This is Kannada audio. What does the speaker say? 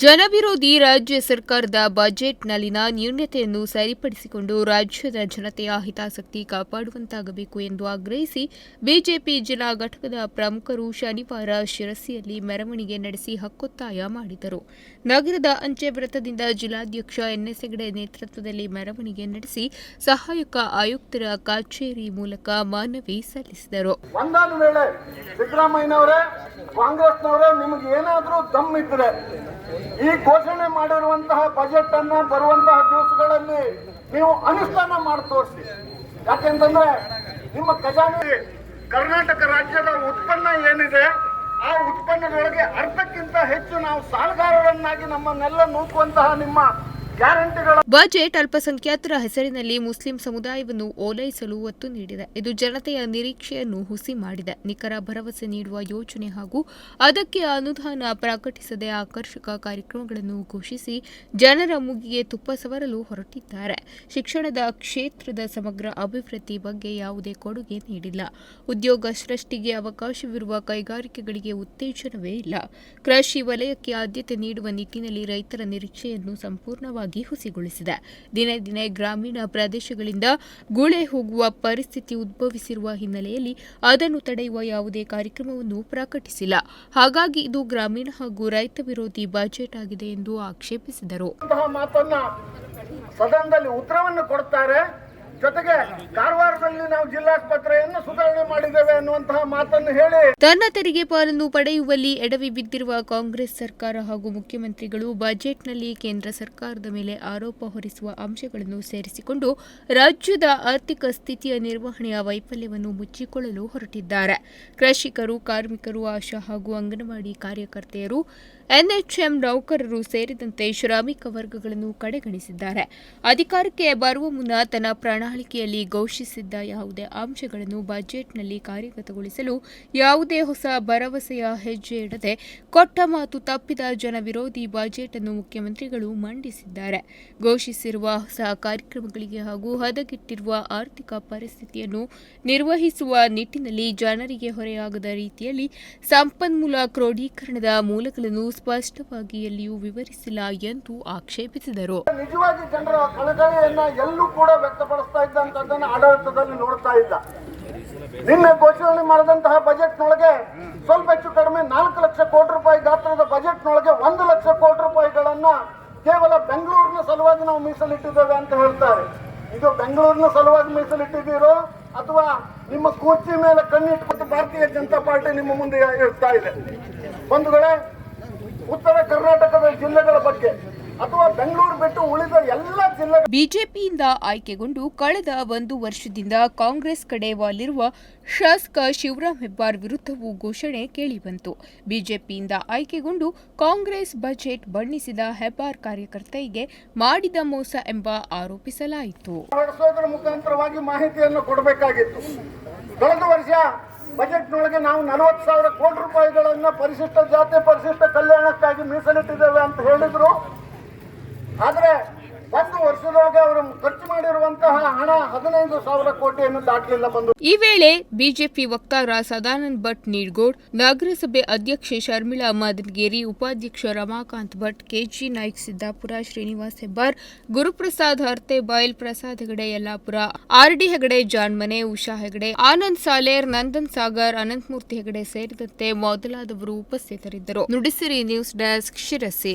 ಜನವಿರೋಧಿ ರಾಜ್ಯ ಸರ್ಕಾರದ ಬಜೆಟ್ನಲ್ಲಿನ ನ್ಯೂನತೆಯನ್ನು ಸರಿಪಡಿಸಿಕೊಂಡು ರಾಜ್ಯದ ಜನತೆಯ ಹಿತಾಸಕ್ತಿ ಕಾಪಾಡುವಂತಾಗಬೇಕು ಎಂದು ಆಗ್ರಹಿಸಿ ಬಿಜೆಪಿ ಜಿಲ್ಲಾ ಘಟಕದ ಪ್ರಮುಖರು ಶನಿವಾರ ಶಿರಸಿಯಲ್ಲಿ ಮೆರವಣಿಗೆ ನಡೆಸಿ ಹಕ್ಕೊತ್ತಾಯ ಮಾಡಿದರು. ನಗರದ ಅಂಚೆ ವೃತ್ತದಿಂದ ಜಿಲ್ಲಾಧ್ಯಕ್ಷ ಎನ್ಎಸ್ ಹೆಗಡೆ ನೇತೃತ್ವದಲ್ಲಿ ಮೆರವಣಿಗೆ ನಡೆಸಿ ಸಹಾಯಕ ಆಯುಕ್ತರ ಕಚೇರಿ ಮೂಲಕ ಮನವಿ ಸಲ್ಲಿಸಿದರು. ಕಾಂಗ್ರೆಸ್ನವರೇ ನಿಮಗೆ ಏನಾದರೂ ದಮ್ ಇದ್ರೆ ಈ ಘೋಷಣೆ ಮಾಡಿರುವಂತಹ ಬಜೆಟ್ ಅನ್ನ ಬರುವಂತಹ ದಿವಸಗಳಲ್ಲಿ ನೀವು ಅನುಷ್ಠಾನ ಮಾಡಿ ತೋರಿಸಿ. ಯಾಕೆಂತಂದ್ರೆ ನಿಮ್ಮ ಖಜಾನೆ ಕರ್ನಾಟಕ ರಾಜ್ಯದ ಉತ್ಪನ್ನ ಏನಿದೆ, ಆ ಉತ್ಪನ್ನದೊಳಗೆ ಅರ್ಧಕ್ಕಿಂತ ಹೆಚ್ಚು ನಾವು ಸಾಲಗಾರರನ್ನಾಗಿ ನಮ್ಮನ್ನೆಲ್ಲ ನೂಕುವಂತಹ ನಿಮ್ಮ ಬಜೆಟ್ ಅಲ್ಪಸಂಖ್ಯಾತರ ಹೆಸರಿನಲ್ಲಿ ಮುಸ್ಲಿಂ ಸಮುದಾಯವನ್ನು ಓಲೈಸಲು ಒತ್ತು ನೀಡಿದೆ. ಇದು ಜನತೆಯ ನಿರೀಕ್ಷೆಯನ್ನು ಹುಸಿ ಮಾಡಿದೆ. ನಿಖರ ಭರವಸೆ ನೀಡುವ ಯೋಜನೆ ಹಾಗೂ ಅದಕ್ಕೆ ಅನುದಾನ ಪ್ರಕಟಿಸದೆ ಆಕರ್ಷಕ ಕಾರ್ಯಕ್ರಮಗಳನ್ನು ಘೋಷಿಸಿ ಜನರ ಮುಗಿಗೆ ತುಪ್ಪ ಸವರಲು ಹೊರಟಿದ್ದಾರೆ. ಶಿಕ್ಷಣದ ಕ್ಷೇತ್ರದ ಸಮಗ್ರ ಅಭಿವೃದ್ಧಿ ಬಗ್ಗೆ ಯಾವುದೇ ಕೊಡುಗೆ ನೀಡಿಲ್ಲ. ಉದ್ಯೋಗ ಸೃಷ್ಟಿಗೆ ಅವಕಾಶವಿರುವ ಕೈಗಾರಿಕೆಗಳಿಗೆ ಉತ್ತೇಜನವೇ ಇಲ್ಲ. ಕೃಷಿ ವಲಯಕ್ಕೆ ಆದ್ಯತೆ ನೀಡುವ ನಿಟ್ಟಿನಲ್ಲಿ ರೈತರ ನಿರೀಕ್ಷೆಯನ್ನು ಸಂಪೂರ್ಣವಾಗಿ ಹುಸಿಗೊಳಿಸಿದೆ. ದಿನೇ ದಿನೇ ಗ್ರಾಮೀಣ ಪ್ರದೇಶಗಳಿಂದ ಗುಳೆ ಹೋಗುವ ಪರಿಸ್ಥಿತಿ ಉದ್ಭವಿಸಿರುವ ಹಿನ್ನೆಲೆಯಲ್ಲಿ ಅದನ್ನು ತಡೆಯುವ ಯಾವುದೇ ಕಾರ್ಯಕ್ರಮವನ್ನು ಪ್ರಕಟಿಸಿಲ್ಲ. ಹಾಗಾಗಿ ಇದು ಗ್ರಾಮೀಣ ಹಾಗೂ ರೈತ ವಿರೋಧಿ ಬಜೆಟ್ ಆಗಿದೆ ಎಂದು ಆಕ್ಷೇಪಿಸಿದರು. ಸದನದಲ್ಲಿ ಉತ್ತರವನ್ನು ಕೊಡ್ತಾರೆ. ಜೊತೆಗೆ ಕಾರವಾರದಲ್ಲಿ ನಾವು ಜಿಲ್ಲಾಸ್ಪತ್ರೆಯನ್ನು ಸುಧಾರಣೆ ಮಾಡಿದ್ದೇವೆ ಅನ್ನುವಂತಹ ಮಾತನ್ನು ಹೇಳಿ ತನ್ನ ತೆರಿಗೆ ಪಾಲನ್ನು ಪಡೆಯುವಲ್ಲಿ ಎಡವಿ ಬಿದ್ದಿರುವ ಕಾಂಗ್ರೆಸ್ ಸರ್ಕಾರ ಹಾಗೂ ಮುಖ್ಯಮಂತ್ರಿಗಳು ಬಜೆಟ್ನಲ್ಲಿ ಕೇಂದ್ರ ಸರ್ಕಾರದ ಮೇಲೆ ಆರೋಪ ಹೊರಿಸುವ ಅಂಶಗಳನ್ನು ಸೇರಿಸಿಕೊಂಡು ರಾಜ್ಯದ ಆರ್ಥಿಕ ಸ್ಥಿತಿಯ ನಿರ್ವಹಣೆಯ ವೈಫಲ್ಯವನ್ನು ಮುಚ್ಚಿಕೊಳ್ಳಲು ಹೊರಟಿದ್ದಾರೆ. ಕೃಷಿಕರು, ಕಾರ್ಮಿಕರು, ಆಶಾ ಹಾಗೂ ಅಂಗನವಾಡಿ ಕಾರ್ಯಕರ್ತೆಯರು ಎನ್ಎಚ್ಎಂ ನೌಕರರು ಸೇರಿದಂತೆ ಶ್ರಮಿಕ ವರ್ಗಗಳನ್ನು ಕಡೆಗಣಿಸಿದ್ದಾರೆ. ಅಧಿಕಾರಕ್ಕೆ ಬರುವ ಮುನ್ನ ತನ್ನ ಪ್ರಣಾಳಿಕೆಯಲ್ಲಿ ಘೋಷಿಸಿದ್ದ ಯಾವುದೇ ಅಂಶಗಳನ್ನು ಬಜೆಟ್ನಲ್ಲಿ ಕಾರ್ಯಗತಗೊಳಿಸಲು ಯಾವುದೇ ಹೊಸ ಭರವಸೆಯ ಹೆಜ್ಜೆ ಇಡದೆ ಕೊಟ್ಟ ಮಾತು ತಪ್ಪಿದ ಜನ ವಿರೋಧಿ ಬಜೆಟ್ ಅನ್ನು ಮುಖ್ಯಮಂತ್ರಿಗಳು ಮಂಡಿಸಿದ್ದಾರೆ. ಘೋಷಿಸಿರುವ ಹೊಸ ಕಾರ್ಯಕ್ರಮಗಳಿಗೆ ಹಾಗೂ ಹದಗೆಟ್ಟಿರುವ ಆರ್ಥಿಕ ಪರಿಸ್ಥಿತಿಯನ್ನು ನಿರ್ವಹಿಸುವ ನಿಟ್ಟಿನಲ್ಲಿ ಜನರಿಗೆ ಹೊರೆಯಾಗದ ರೀತಿಯಲ್ಲಿ ಸಂಪನ್ಮೂಲ ಕ್ರೋಢೀಕರಣದ ಮೂಲಗಳನ್ನು ಸ್ಪಷ್ಟವಾಗಿ ಎಲ್ಲಿಯೂ ವಿವರಿಸಿಲ್ಲ ಎಂದು ಆಕ್ಷೇಪಿಸಿದರು. ನಿಜವಾಗಿ ಜನರ ಕಳಕಳಿಯನ್ನ ಎಲ್ಲೂ ಕೂಡ ವ್ಯಕ್ತಪಡಿಸ್ತಾ ಇದ್ದಂತದನ್ನ ಆಡಳಿತದಲ್ಲಿ ನೋಡ್ತಾ ಇದ್ದ. ನಿನ್ನೆ ಘೋಷಣೆ ಮಾಡಿದಂತಹ ಬಜೆಟ್ನೊಳಗೆ ಸ್ವಲ್ಪ ಹೆಚ್ಚು ಕಡಿಮೆ ನಾಲ್ಕು ಲಕ್ಷ ಕೋಟಿ ರೂಪಾಯಿ ಗಾತ್ರದ ಬಜೆಟ್ನೊಳಗೆ ಒಂದು ಲಕ್ಷ ಕೋಟಿ ರೂಪಾಯಿಗಳನ್ನ ಕೇವಲ ಬೆಂಗಳೂರಿನ ಸಲುವಾಗಿ ನಾವು ಮೀಸಲಿಟ್ಟಿದ್ದೇವೆ ಅಂತ ಹೇಳ್ತಾರೆ. ಇದು ಬೆಂಗಳೂರಿನ ಸಲುವಾಗಿ ಮೀಸಲಿಟ್ಟಿದ್ದೀರೋ ಅಥವಾ ನಿಮ್ಮ ಕುರ್ಚಿ ಮೇಲೆ ಕಣ್ಣಿಟ್ಟು ಭಾರತೀಯ ಜನತಾ ಪಾರ್ಟಿ ನಿಮ್ಮ ಮುಂದೆ ಇರ್ತಾ ಇದೆ. ಬಂಧುಗಳೇ ಉತ್ತರ ಕರ್ನಾಟಕದ ಜಿಲ್ಲೆಗಳ ಬಗ್ಗೆ ಅಥವಾ ಬೆಂಗಳೂರು ಬಿಟ್ಟು ಉಳಿದ ಎಲ್ಲ ಜಿಲ್ಲೆ ಬಿಜೆಪಿಯಿಂದ ಆಯ್ಕೆಗೊಂಡು ಕಳೆದ ಒಂದು ವರ್ಷದಿಂದ ಕಾಂಗ್ರೆಸ್ ಕಡೆ ವಾಲಿರುವ ಶಾಸಕ ಶಿವರಾಮ್ ಹೆಬ್ಬಾರ್ ವಿರುದ್ಧವೂ ಘೋಷಣೆ ಕೇಳಿಬಂತು. ಬಿಜೆಪಿಯಿಂದ ಆಯ್ಕೆಗೊಂಡು ಕಾಂಗ್ರೆಸ್ ಬಜೆಟ್ ಬಣ್ಣಿಸಿದ ಹೆಬ್ಬಾರ್ ಕಾರ್ಯಕರ್ತರಿಗೆ ಮಾಡಿದ ಮೋಸ ಎಂಬ ಆರೋಪಿಸಲಾಯಿತು. ಮುಖಾಂತರವಾಗಿ ಮಾಹಿತಿಯನ್ನು ಕೊಡಬೇಕಾಗಿತ್ತು. ಕಳೆದ ವರ್ಷ ಬಜೆಟ್ನೊಳಗೆ ನಾವು ನಲವತ್ತು ಸಾವಿರ ಕೋಟಿ ರೂಪಾಯಿಗಳನ್ನು ಪರಿಶಿಷ್ಟ ಜಾತಿ ಪರಿಶಿಷ್ಟ ಕಲ್ಯಾಣಕ್ಕಾಗಿ ಮೀಸಲಿಟ್ಟಿದ್ದೇವೆ ಅಂತ ಹೇಳಿದರು. ಆದ್ರೆ ಹದಿನೈದು ಸಾವಿರ ಕೋಟಿಯನ್ನು ಬಂದು ಈ ವೇಳೆ ಬಿಜೆಪಿ ವಕ್ತಾರ ಸದಾನಂದ ಭಟ್ ನೀಡ್ಗೋಡ್, ನಗರಸಭೆ ಅಧ್ಯಕ್ಷೆ ಶರ್ಮಿಳಾ ಮದನಗೇರಿ, ಉಪಾಧ್ಯಕ್ಷ ರಮಾಕಾಂತ್ ಭಟ್, ಕೆಜಿ ನಾಯ್ಕ್ ಸಿದ್ದಾಪುರ, ಶ್ರೀನಿವಾಸ್ ಹೆಬ್ಬಾರ್, ಗುರುಪ್ರಸಾದ್ ಹರ್ತೆ ಬೈಲ್ ಪ್ರಸಾದ್ ಹೆಗಡೆ, ಯಲ್ಲಾಪುರ ಆರ್ಡಿ ಹೆಗಡೆ ಜಾನ್ಮನೆ ಉಷಾ ಹೆಗಡೆ, ಆನಂದ್ ಸಾಲೇರ್, ನಂದನ್ ಸಾಗರ್ ಅನಂತಮೂರ್ತಿ ಹೆಗಡೆ ಸೇರಿದಂತೆ ಮೊದಲಾದವರು ಉಪಸ್ಥಿತರಿದ್ದರು. Nudisiri news desk Sirsi.